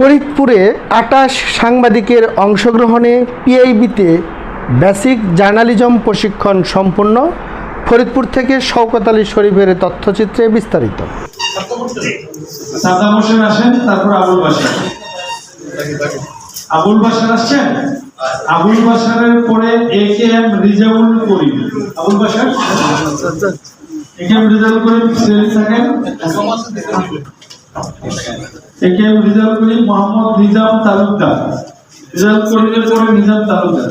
ফরিদপুরে আটাশ সাংবাদিকের অংশগ্রহণে পিআইবিতে বেসিক জার্নালিজম প্রশিক্ষণ সম্পন্ন। ফরিদপুর থেকে শওকত আলী শরীফের তথ্যচিত্রে বিস্তারিত। আবুল বাসার আসছেন? আবুল বাসারের পরে A K M Rezaul Karim. Abul Basar A K M Rezaul Karim থাকেন? A K M Rezaul Karim Mohammad Nizam Talukdar. Rezaul করিমের পরে নিজাম তালুকদার।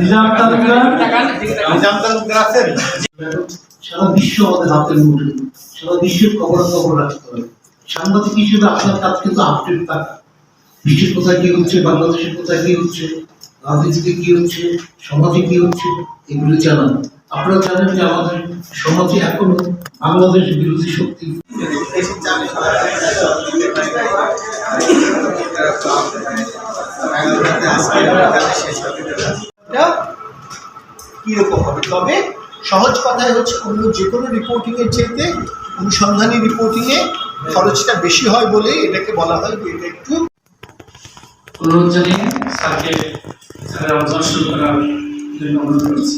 নিজাম তালুকদার? সারা বিশ্ব আমাদের হাতের মুঠে সারা বিশ্বের খবর খবর রাখতে হবে সাংবাদিক হিসেবে আপনার কাজ কিন্তু আপডেট থাকা বিশ্বের কোথায় কি হচ্ছে বাংলাদেশের কোথায় কি হচ্ছে রাজনীতিতে কি হচ্ছে সমাজে কি হচ্ছে এগুলো জানান আপনারা জানেন যে আমাদের সমাজে এখনও বাংলাদেশ বিরোধী শক্তি কীরকম হবে? তবে সহজ কথায় হচ্ছে অন্য যে কোনো রিপোর্টিং এর চাইতে অনুসন্ধানী রিপোর্টিং এ খরচটা বেশি হয় বলে এটাকে বলা হয় যে এটা একটু অনুরোধ জানিয়ে স্যারকে স্যারের আলোচনা শুরু করার জন্য অনুরোধ করছি।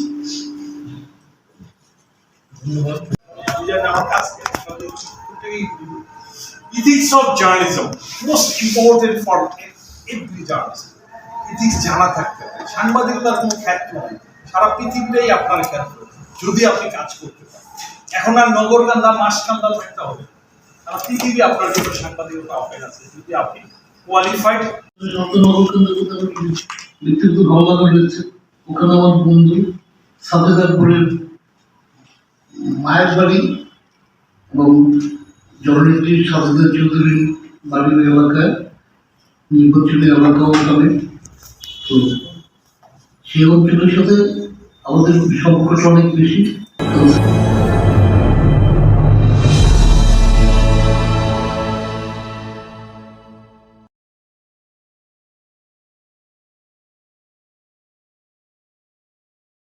Ethics of journalism. Most important for every journalist ethics জানা থাকতে হবে। সাংবাদিকতার কোনো খ্যাত নয় সারা পৃথিবীটাই আপনার খ্যাত। যদি আপনি কাজ করতে পারেন। এখন আর নগরকান্দা মাসকান্দা থাকতে হবে। সারা পৃথিবী আপনার জন্য সাংবাদিকতা অপেন আছে। যদি আপনি কোয়ালিফাইড ব্যক্তিত্ব ভালো রয়েছে। ওখানে আমার বন্ধু। সাফেদারপুরের মায়ের বাড়ি এবং জননেত্রী সাফেদার চৌধুরীর বাড়ির এলাকায় নির্বাচনী এলাকাও ওখানে। তো সেই অঞ্চলের সাথে আমাদের সম্পর্কটা অনেক বেশি।